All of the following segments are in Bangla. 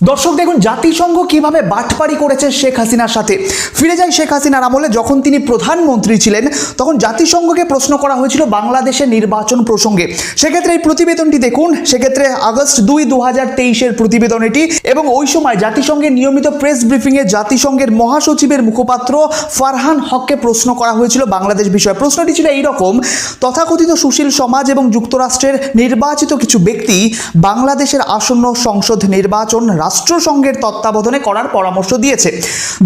দর্শক দেখুন, জাতিসংঘ কীভাবে বাটপারি করেছে শেখ হাসিনার সাথে। ফিরে যাই শেখ হাসিনার আমলে, যখন তিনি প্রধানমন্ত্রী ছিলেন, তখন জাতিসংঘকে প্রশ্ন করা হয়েছিল বাংলাদেশের নির্বাচন প্রসঙ্গে। সেক্ষেত্রে এই প্রতিবেদনটি দেখুন, সেক্ষেত্রে আগস্ট দুই দু হাজার তেইশের প্রতিবেদন এটি এবং ওই সময় জাতিসংঘের নিয়মিত প্রেস ব্রিফিংয়ে জাতিসংঘের মহাসচিবের মুখপাত্র ফারহান হককে প্রশ্ন করা হয়েছিল বাংলাদেশ বিষয়ে। প্রশ্নটি ছিল এইরকম, তথাকথিত সুশীল সমাজ এবং যুক্তরাষ্ট্রের নির্বাচিত কিছু ব্যক্তি বাংলাদেশের আসন্ন সংসদ নির্বাচন রাষ্ট্রসংঘের তত্ত্বাবধানে করার পরামর্শ দিয়েছে।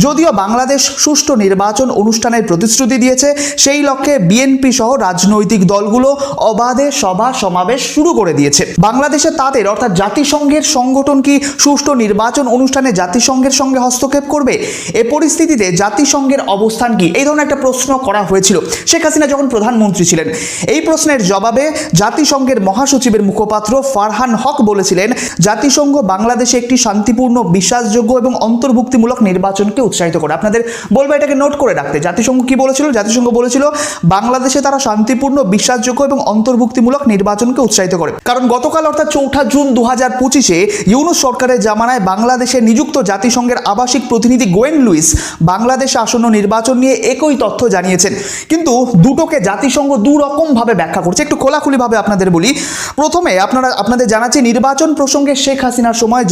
যদিও বাংলাদেশ সুষ্ঠু নির্বাচন অনুষ্ঠানের প্রতিশ্রুতি দিয়েছে, সেই লক্ষ্যে বিএনপি সহ রাজনৈতিক দলগুলো অবাধে সভা সমাবেশ শুরু করে দিয়েছে। বাংলাদেশে তাদের অর্থাৎ জাতিসংঘের সংগঠন কি সুষ্ঠু নির্বাচন অনুষ্ঠানে জাতিসংঘের সঙ্গে হস্তক্ষেপ করবে? এ পরিস্থিতিতে জাতিসংঘের অবস্থান কি? এই ধরনের একটা প্রশ্ন করা হয়েছিল। শেখ হাসিনা যখন প্রধানমন্ত্রী ছিলেন, এই প্রশ্নের জবাবে জাতিসংঘের মহাসচিবের মুখপাত্র ফারহান হক বলেছিলেন, জাতিসংঘ বাংলাদেশে একটি শান্তিপূর্ণ, বিশ্বাসযোগ্য এবং অন্তর্ভুক্তিমূলক নির্বাচনকে উৎসাহিত করে। আপনাদের বলব এটাকে নোট করে রাখতে। জাতিসংঘ কি বলেছিল? জাতিসংঘ বলেছিল, বাংলাদেশে তারা শান্তিপূর্ণ, বিশ্বাসযোগ্য এবং অন্তর্ভুক্তিমূলক নির্বাচনকে উৎসাহিত করে। কারণ গতকাল অর্থাৎ চৌঠা জুন দু হাজার পঁচিশে ইউনুস সরকারের জামানায় বাংলাদেশে নিযুক্ত জাতিসংঘের আবাসিক প্রতিনিধি গোয়েন লুইস বাংলাদেশে আসন্ন নির্বাচন নিয়ে একই তথ্য জানিয়েছেন। কিন্তু দুটোকে জাতিসংঘ দু রকমভাবে ব্যাখ্যা করছে। একটু খোলাখুলিভাবে আপনাদের বলি। প্রথমে আপনারা, আপনাদের জানাচ্ছি, নির্বাচন প্রসঙ্গে শেখ হাসিনার সময়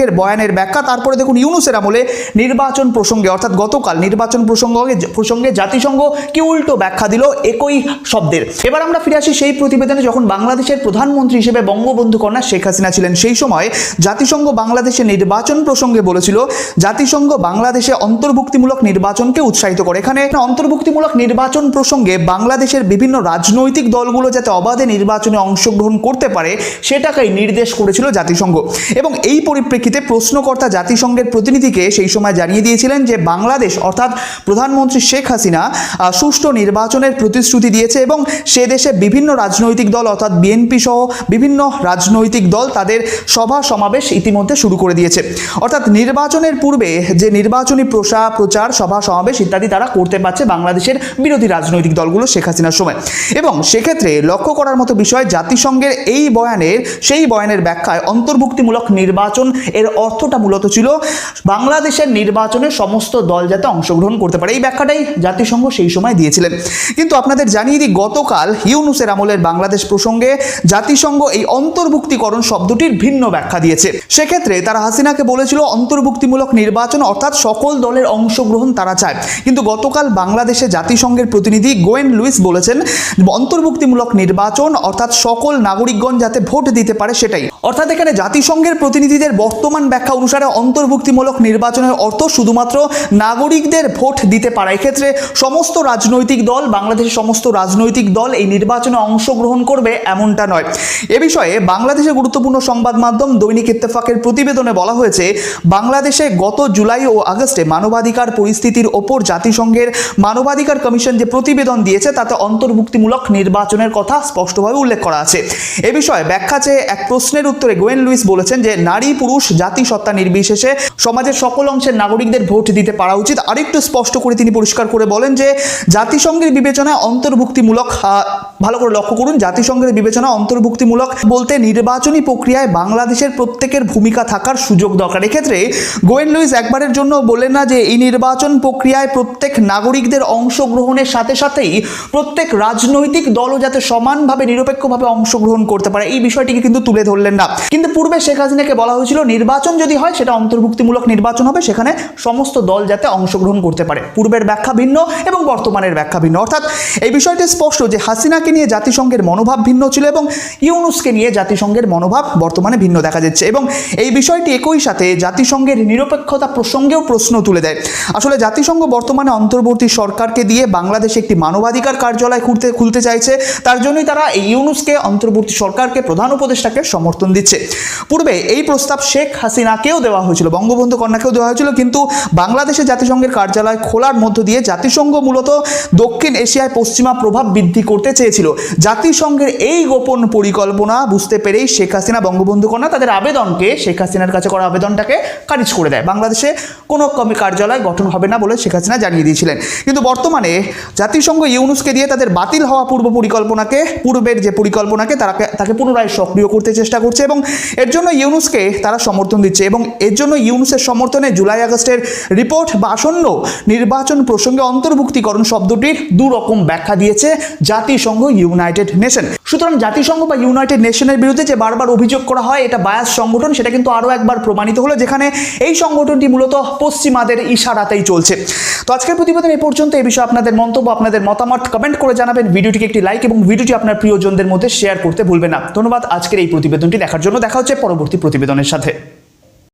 জাতিসংঘের বয়ানের ব্যাখ্যা, তারপরে দেখুন ইউনুসের আমলে নির্বাচন প্রসঙ্গে, অর্থাৎ গতকাল নির্বাচন প্রসঙ্গে প্রসঙ্গে জাতিসংঘ কি উল্টো ব্যাখ্যা দিল? একই শব্দের। এবার আমরা ফিরে আসি সেই প্রতিবেদনে, যখন বাংলাদেশের প্রধানমন্ত্রী হিসেবে বঙ্গবন্ধু কন্যা শেখ হাসিনা ছিলেন, সেই সময় জাতিসংঘ বাংলাদেশের নির্বাচন প্রসঙ্গে বলেছিল, জাতিসংঘ বাংলাদেশে অন্তর্ভুক্তিমূলক নির্বাচনকে উৎসাহিত করে। এখানে অন্তর্ভুক্তিমূলক নির্বাচন প্রসঙ্গে বাংলাদেশের বিভিন্ন রাজনৈতিক দলগুলো যাতে অবাধে নির্বাচনে অংশগ্রহণ করতে পারে, সেটাকেই নির্দেশ করেছিল জাতিসংঘ। এবং এই পরিপ্রেক্ষিতে প্রশ্নকর্তা জাতিসংঘের প্রতিনিধিকে সেই সময় জানিয়ে দিয়েছিলেন যে বাংলাদেশ, অর্থাৎ প্রধানমন্ত্রী শেখ হাসিনা সুষ্ঠু নির্বাচনের প্রতিশ্রুতি দিয়েছে এবং সে দেশে বিভিন্ন রাজনৈতিক দল, অর্থাৎ বিএনপি সহ বিভিন্ন রাজনৈতিক দল তাদের সভা সমাবেশ ইতিমধ্যে শুরু করে দিয়েছে। অর্থাৎ নির্বাচনের পূর্বে যে নির্বাচনী প্রসা, প্রচার, সভা সমাবেশ ইত্যাদি তারা করতে পারছে বাংলাদেশের বিরোধী রাজনৈতিক দলগুলো শেখ হাসিনার সময়। এবং সেক্ষেত্রে লক্ষ্য করার মতো বিষয়, জাতিসংঘের এই বয়ানের, সেই বয়ানের ব্যাখ্যায় অন্তর্ভুক্তিমূলক নির্বাচন এর অর্থটা মূলত ছিল বাংলাদেশের নির্বাচনে সমস্ত দল যাতে অংশগ্রহণ করতে পারে। এই ব্যাখ্যাটাই জাতিসংঘ সেই সময় দিয়েছিলেন। কিন্তু আপনাদের জানিয়ে দিই, গতকাল ইউনুসের আমলের বাংলাদেশ প্রসঙ্গে জাতিসংঘ এই অন্তর্ভুক্তিকরণ শব্দটির ভিন্ন ব্যাখ্যা দিয়েছে। সেক্ষেত্রে তারা হাসিনাকে বলেছিল, অন্তর্ভুক্তিমূলক নির্বাচন অর্থাৎ সকল দলের অংশগ্রহণ তারা চায়। কিন্তু গতকাল বাংলাদেশে জাতিসংঘের প্রতিনিধি গোয়েন লুইস বলেছেন, অন্তর্ভুক্তিমূলক নির্বাচন অর্থাৎ সকল নাগরিকগণ যাতে ভোট দিতে পারে সেটাই। অর্থাৎ এখানে জাতিসংঘের প্রতিনিধিদের বর্তমান ব্যাখ্যা অনুসারে অন্তর্ভুক্তিমূলক নির্বাচনের অর্থ শুধুমাত্র নাগরিকদের ভোট দিতে পারা। এক্ষেত্রে সমস্ত রাজনৈতিক দল, বাংলাদেশের সমস্ত রাজনৈতিক দল এই নির্বাচনে অংশগ্রহণ করবে এমনটা নয়। এ বিষয়ে বাংলাদেশের গুরুত্বপূর্ণ সংবাদ মাধ্যম দৈনিক ইত্তেফাকের প্রতিবেদনে বলা হয়েছে, বাংলাদেশে গত জুলাই ও আগস্টে মানবাধিকার পরিস্থিতির ওপর জাতিসংঘের মানবাধিকার কমিশন যে প্রতিবেদন দিয়েছে, তাতে অন্তর্ভুক্তিমূলক নির্বাচনের কথা স্পষ্টভাবে উল্লেখ করা আছে। এ বিষয়ে ব্যাখ্যা চেয়ে এক প্রশ্নের উত্তরে গোয়েন লুইস বলেছেন যে, নারী পুরুষ জাতি সত্তা নির্বিশেষে সমাজের সকল অংশের নাগরিকদের ভোট দিতে পারা উচিত। আরেকটু স্পষ্ট করে তিনি পরিষ্কার করে বলেন যে জাতিসংঘের বিবেচনায় অন্তর্ভুক্তিমূলক ভালো করে লক্ষ্য করুন, জাতিসংঘের বিবেচনা অন্তর্ভুক্তিমূলক বলতে নির্বাচনী প্রক্রিয়ায় বাংলাদেশের প্রত্যেকের ভূমিকা থাকার সুযোগ দরকার। এক্ষেত্রে গোয়েন লুইস একবারের জন্য বললেন না যে, এই নির্বাচন প্রক্রিয়ায় প্রত্যেক নাগরিকদের অংশগ্রহণের সাথে সাথেই প্রত্যেক রাজনৈতিক দলও যাতে সমানভাবে, নিরপেক্ষভাবে অংশগ্রহণ করতে পারে, এই বিষয়টিকে কিন্তু তুলে ধরলেন না। কিন্তু পূর্বে শেখ হাসিনাকে বলা হয়েছিল, নির্বাচন যদি হয়, সেটা অন্তর্ভুক্তিমূলক নির্বাচন হবে, সেখানে সমস্ত দল যাতে অংশগ্রহণ করতে পারে। পূর্বের ব্যাখ্যা ভিন্ন এবং বর্তমানের ব্যাখ্যা ভিন্ন। অর্থাৎ এই বিষয়টি স্পষ্ট যে, হাসিনাকে নিয়ে জাতিসংঘের মনোভাব ভিন্ন ছিল এবং ইউনুসকে নিয়ে জাতিসংঘের মনোভাব বর্তমানে ভিন্ন দেখা যাচ্ছে এবং এই বিষয়টি একই সাথে জাতিসংঘের নিরপেক্ষতা প্রসঙ্গেও প্রশ্ন তুলে দেয়। আসলে জাতিসংঘ বর্তমানে অন্তর্বর্তী সরকারকে দিয়ে বাংলাদেশে একটি মানবাধিকার কার্যালয় খুলতে খুলতে চাইছে। তার জন্যই তারা এই ইউনুসকে অন্তর্বর্তী সরকারকে প্রধান উপদেষ্টাকে সমর্থন দিচ্ছে। পূর্বে এই প্রস্তাব শেখ হাসিনাকেও দেওয়া হয়েছিল, বঙ্গবন্ধু কন্যাকেও দেওয়া হয়েছিল, কিন্তু বাংলাদেশে জাতিসংঘের কার্যালয় খোলার মধ্য দিয়ে জাতিসংঘ মূলত দক্ষিণ এশিয়ায় পশ্চিমা প্রভাব বৃদ্ধি করতে চেয়েছিল। জাতিসংঘের এই গোপন পরিকল্পনা বুঝতে পেরেই শেখ হাসিনা বঙ্গবন্ধু কন্যা তাদের আবেদনকে, শেখ হাসিনার কাছে করা আবেদনটাকে খারিজ করে দেয়। বাংলাদেশে কোনো কমি কার্যালয় গঠন হবে না বলে শেখ হাসিনা জানিয়ে দিয়েছিলেন। কিন্তু বর্তমানে জাতিসংঘ ইউনুসকে দিয়ে তাদের বাতিল হওয়া পূর্ব পরিকল্পনাকে, পূর্বের যে পরিকল্পনাকে তারা তাকে পুনরায় সক্রিয় করতে চেষ্টা করছে এবং এর জন্য ইউনুসকে তারা সমর্থন দিচ্ছে এবং এর জন্য ইউনুসের সমর্থনে জুলাই আগস্টের রিপোর্ট বা আসন্ন নির্বাচন প্রসঙ্গে অন্তর্ভুক্তিকরণ শব্দটির দু রকম ব্যাখ্যা দিয়েছে জাতিসংঘ ইউনাইটেড নেশন সুতরাং জাতিসংঘ বা ইউনাইটেড নেশনের বিরুদ্ধে যে বারবার অভিযোগ করা হয়, এটা বায়াস সংগঠন, সেটা কিন্তু আরও একবার প্রমাণিত হলো, যেখানে এই সংগঠনটি মূলত পশ্চিমাদের ইশারাতেই চলছে। তো আজকের প্রতিবেদন এ পর্যন্ত এই বিষয়ে আপনাদের মন্তব্য, আপনাদের মতামত কমেন্ট করে জানাবেন। ভিডিওটিকে একটি লাইক এবং ভিডিওটি আপনার প্রিয়জনদের মধ্যে শেয়ার করতে ভুলবেন না। ধন্যবাদ আজকের এই প্রতিবেদনটি দেখার জন্য। দেখা হচ্ছে পরবর্তী প্রতিবেদনের সাথে।